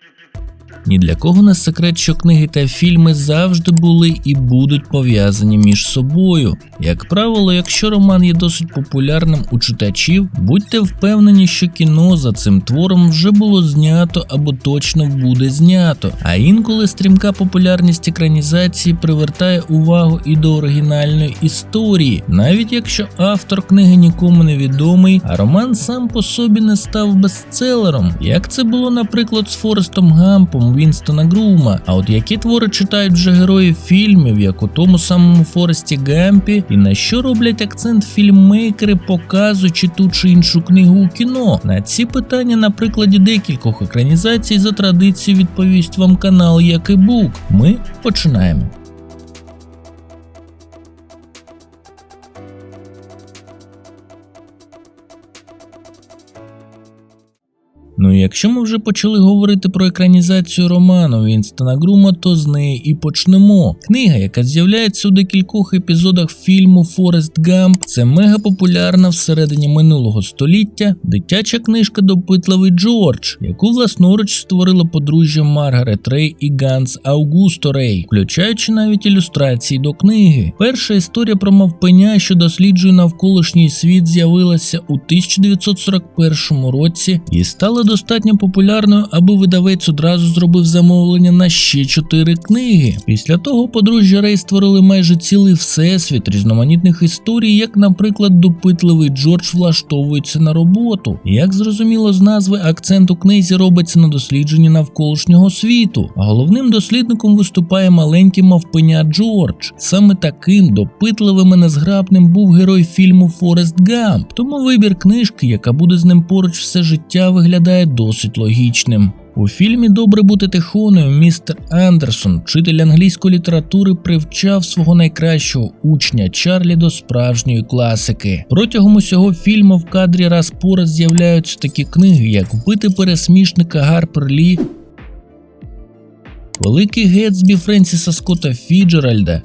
Thank you. Ні для кого не секрет, що книги та фільми завжди були і будуть пов'язані між собою. Як правило, якщо роман є досить популярним у читачів, будьте впевнені, що кіно за цим твором вже було знято або точно буде знято. А інколи стрімка популярність екранізації привертає увагу і до оригінальної історії, навіть якщо автор книги нікому не відомий, а роман сам по собі не став бестселером, як це було, наприклад, з Форестом Гампом Вінстона Грума. А от які твори читають вже герої фільмів, як у тому самому Форесті Гемпі, і на що роблять акцент фільммейкери, показуючи ту чи іншу книгу у кіно? На ці питання на прикладі декількох екранізацій за традицією відповість вам канал Як і Бук. Ми починаємо. Ну і якщо ми вже почали говорити про екранізацію роману Вінстона Грума, то з неї і почнемо. Книга, яка з'являється у декількох епізодах фільму Форест Гамп, це мега популярна всередині минулого століття дитяча книжка Допитливий Джордж, яку власноруч створило подружжя Маргарет Рей і Ганс Аугусто Рей, включаючи навіть ілюстрації до книги. Перша історія про мавпеня, що досліджує навколишній світ, з'явилася у 1941 році і стала достатньо популярною, аби видавець одразу зробив замовлення на ще чотири книги. Після того подружжя Рей створили майже цілий всесвіт різноманітних історій, як, наприклад, допитливий Джордж влаштовується на роботу. Як зрозуміло з назви, акцент у книзі робиться на дослідженні навколишнього світу. Головним дослідником виступає маленький мавпеня Джордж. Саме таким допитливим і незграбним був герой фільму Форест Гамп. Тому вибір книжки, яка буде з ним поруч все життя, виглядає досить логічним. У фільмі Добре бути тихоною містер Андерсон, вчитель англійської літератури, привчав свого найкращого учня Чарлі до справжньої класики. Протягом усього фільму в кадрі раз по раз з'являються такі книги, як Вбити пересмішника Гарпер Лі, Великий Гетсбі Френсіса Скотта Фіджеральда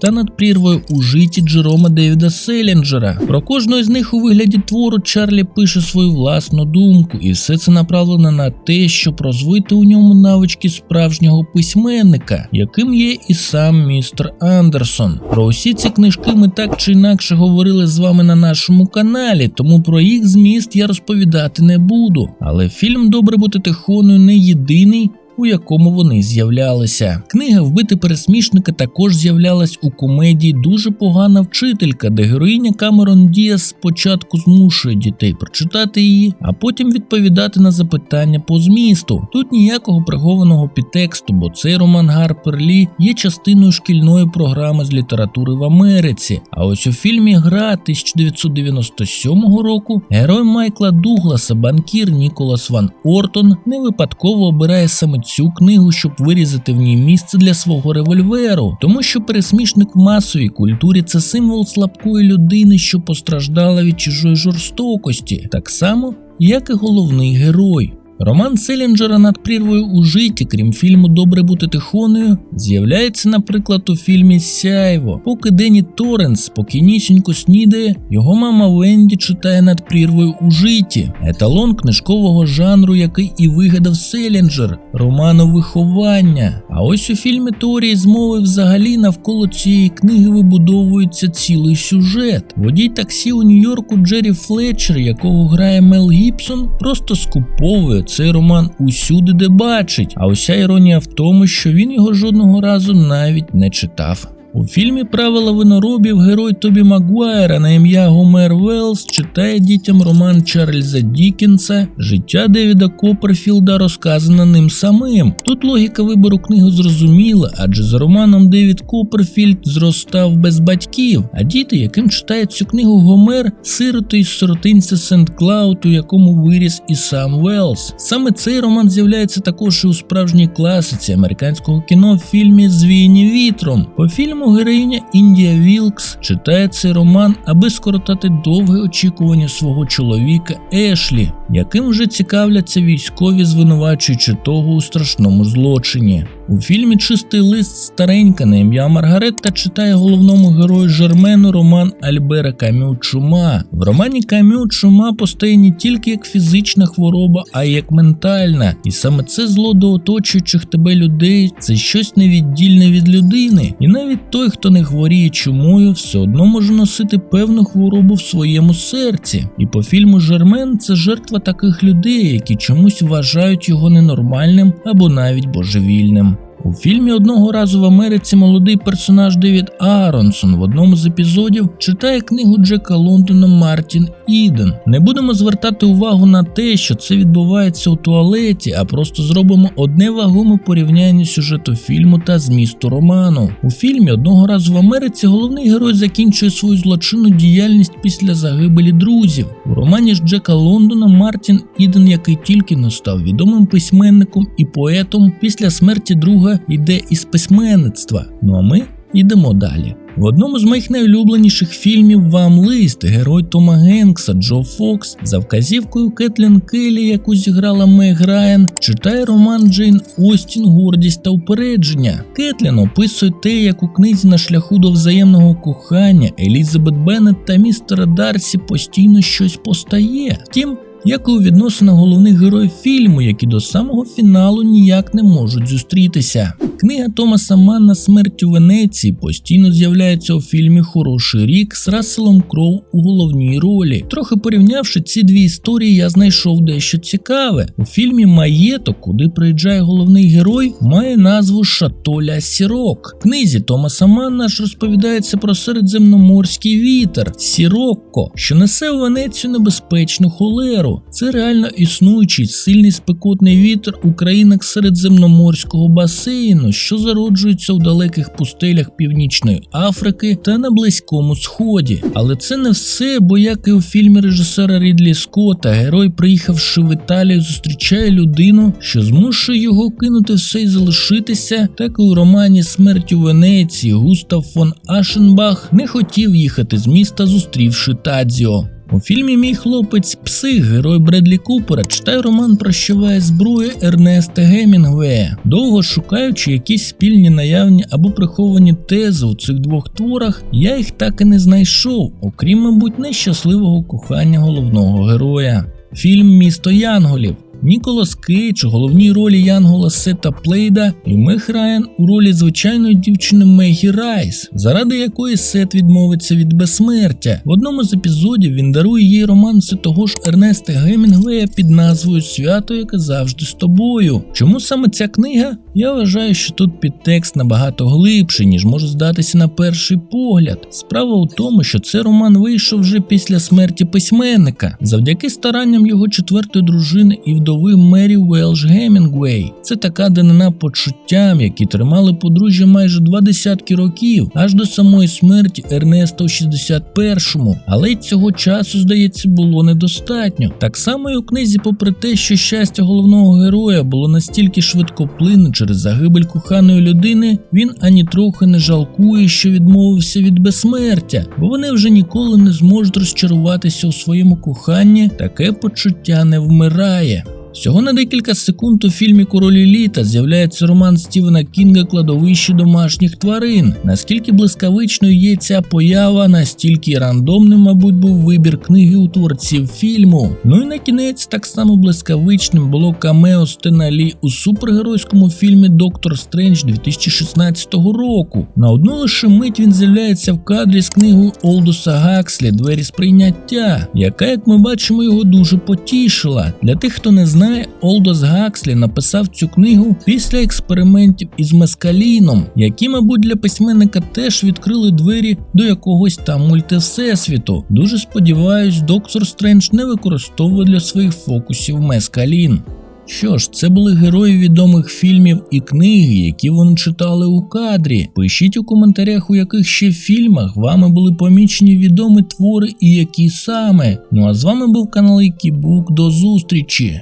та над прірвою у житті Джерома Девіда Селінджера. Про кожну із них у вигляді твору Чарлі пише свою власну думку, і все це направлено на те, щоб розвити у ньому навички справжнього письменника, яким є і сам містер Андерсон. Про усі ці книжки ми так чи інакше говорили з вами на нашому каналі, тому про їх зміст я розповідати не буду. Але фільм Добре бути тихоною не єдиний у якому вони з'являлися. Книга Вбити пересмішника також з'являлась у комедії Дуже погана вчителька, де героїня Камерон Діас спочатку змушує дітей прочитати її, а потім відповідати на запитання по змісту. Тут ніякого прихованого підтексту, бо цей роман Гарпер Лі є частиною шкільної програми з літератури в Америці. А ось у фільмі Гра 1997 року герой Майкла Дугласа, банкір Ніколас Ван Ортон, не випадково обирає саме цю книгу, щоб вирізати в ній місце для свого револьверу, тому що пересмішник в масовій культурі це символ слабкої людини, що постраждала від чужої жорстокості, так само як і головний герой. Роман Селінджера над прірвою у житті, крім фільму Добре бути тихоною, з'являється, наприклад, у фільмі Сяйво. Поки Дені Торренс спокійнісінько снідає, його мама Венді читає над прірвою у житті, еталон книжкового жанру, який і вигадав Селінджер, роману виховання. А ось у фільмі Теорії змови взагалі навколо цієї книги вибудовується цілий сюжет. Водій таксі у Нью-Йорку Джері Флетчер, якого грає Мел Гібсон, просто скуповує цей роман усюди, де бачить. А уся іронія в тому, що він його жодного разу навіть не читав. У фільмі Правила виноробів герой Тобі Магуайра на ім'я Гомер Велс читає дітям роман Чарльза Дікінса Життя Девіда Копперфілда розказане ним самим. Тут логіка вибору книги зрозуміла, адже за романом Девід Копперфільд зростав без батьків, а діти, яким читає цю книгу Гомер, сироти із сиротинця Сент Клауд, у якому виріс і сам Велс. Саме цей роман з'являється також і у справжній класиці американського кіно в фільмі Звійні вітром. По фільму чому героїня Індія Вілкс читає цей роман, аби скоротати довге очікування свого чоловіка Ешлі, яким вже цікавляться військові, звинувачуючи того у страшному злочині. У фільмі Чистий лист старенька на ім'я Маргаретта читає головному герою Жермену роман Альбера Камю Чума. В романі Камю Чума постає не тільки як фізична хвороба, а й як ментальна. І саме це зло до оточуючих тебе людей це щось невіддільне від людини. І навіть той, хто не хворіє чумою, все одно може носити певну хворобу в своєму серці. І по фільму Жермен це жертва таких людей, які чомусь вважають його ненормальним або навіть божевільним. У фільмі одного разу в Америці молодий персонаж Девід Ааронсон в одному з епізодів читає книгу Джека Лондона Мартін Іден. Не будемо звертати увагу на те, що це відбувається у туалеті, а просто зробимо одне вагоме порівняння сюжету фільму та змісту роману. У фільмі одного разу в Америці головний герой закінчує свою злочинну діяльність після загибелі друзів. У романі ж Джека Лондона Мартін Іден, який тільки не став відомим письменником і поетом, після смерті друга йде із письменництва. Ну а ми йдемо далі. В одному з моїх найулюбленіших фільмів Вам лист герой Тома Генкса Джо Фокс за вказівкою Кетлін Келлі, яку зіграла Мег Райан, читає роман Джейн Остін Гордість та упередження. Кетлін описує те, як у книзі на шляху до взаємного кохання Елізабет Беннет та містера Дарсі постійно щось постає. Втім, як і у відносинах головних героїв фільму, які до самого фіналу ніяк не можуть зустрітися. Книга Томаса Манна Смерть у Венеції постійно з'являється у фільмі Хороший рік з Расселом Кроу у головній ролі. Трохи порівнявши ці дві історії, я знайшов дещо цікаве. У фільмі Маєток, куди приїжджає головний герой, має назву Шатоля Сірок. В книзі Томаса Манна ж розповідається про середземноморський вітер Сірокко, що несе у Венецію небезпечну холеру. Це реально існуючий сильний спекотний вітер у країнах середземноморського басейну, що зароджується у далеких пустелях Північної Африки та на Близькому Сході. Але це не все, бо як і у фільмі режисера Рідлі Скотта, герой, приїхавши в Італію, зустрічає людину, що змушує його кинути все і залишитися, так і у романі Смерть у Венеції Густав фон Ашенбах не хотів їхати з міста, зустрівши Тадзіо. У фільмі Мій хлопець псих, герой Бредлі Купера, читає роман про щове зброї Ернеста Гемінгвея, довго шукаючи якісь спільні наявні або приховані тези у цих двох творах, я їх так і не знайшов, окрім, мабуть, нещасливого кохання головного героя. Фільм Місто Янголів. Ніколас Кейдж у головній ролі Янгола Сета Плейда і Мех Райан у ролі звичайної дівчини Мегі Райс, заради якої Сет відмовиться від безсмертя. В одному з епізодів він дарує їй роман все того ж Ернеста Гемінгвея під назвою Свято, яке завжди з тобою. Чому саме ця книга? Я вважаю, що тут підтекст набагато глибший, ніж може здатися на перший погляд. Справа у тому, що цей роман вийшов вже після смерті письменника, завдяки старанням його четвертої дружини і вдови Мері Велш Гемінгвей. Це така данина почуттям, які тримали подружжя майже два десятки років, аж до самої смерті Ернеста у 61-му. Але й цього часу, здається, було недостатньо. Так само і у книзі, попри те, що щастя головного героя було настільки швидкоплинне через загибель коханої людини, він ані трохи не жалкує, що відмовився від безсмертя, бо вони вже ніколи не зможуть розчаруватися у своєму коханні. Таке почуття не вмирає. Всього на декілька секунд у фільмі Королі літа з'являється роман Стівена Кінга Кладовище домашніх тварин. Наскільки блискавичною є ця поява, настільки рандомним, мабуть, був вибір книги у творців фільму. Ну і на кінець так само блискавичним було камео Стена Лі у супергеройському фільмі Доктор Стрендж 2016 року. На одну лише мить він з'являється в кадрі з книгою Олдуса Гакслі Двері сприйняття, яка, як ми бачимо, його дуже потішила. Для тих, хто не знає, знає, Олдос Гакслі написав цю книгу після експериментів із мескаліном, які, мабуть, для письменника теж відкрили двері до якогось там мультивсесвіту. Дуже сподіваюсь, доктор Стрендж не використовує для своїх фокусів мескалін. Що ж, це були герої відомих фільмів і книги, які вони читали у кадрі. Пишіть у коментарях, у яких ще фільмах вами були помічені відомі твори і які саме. Ну а з вами був канал Якібук. До зустрічі!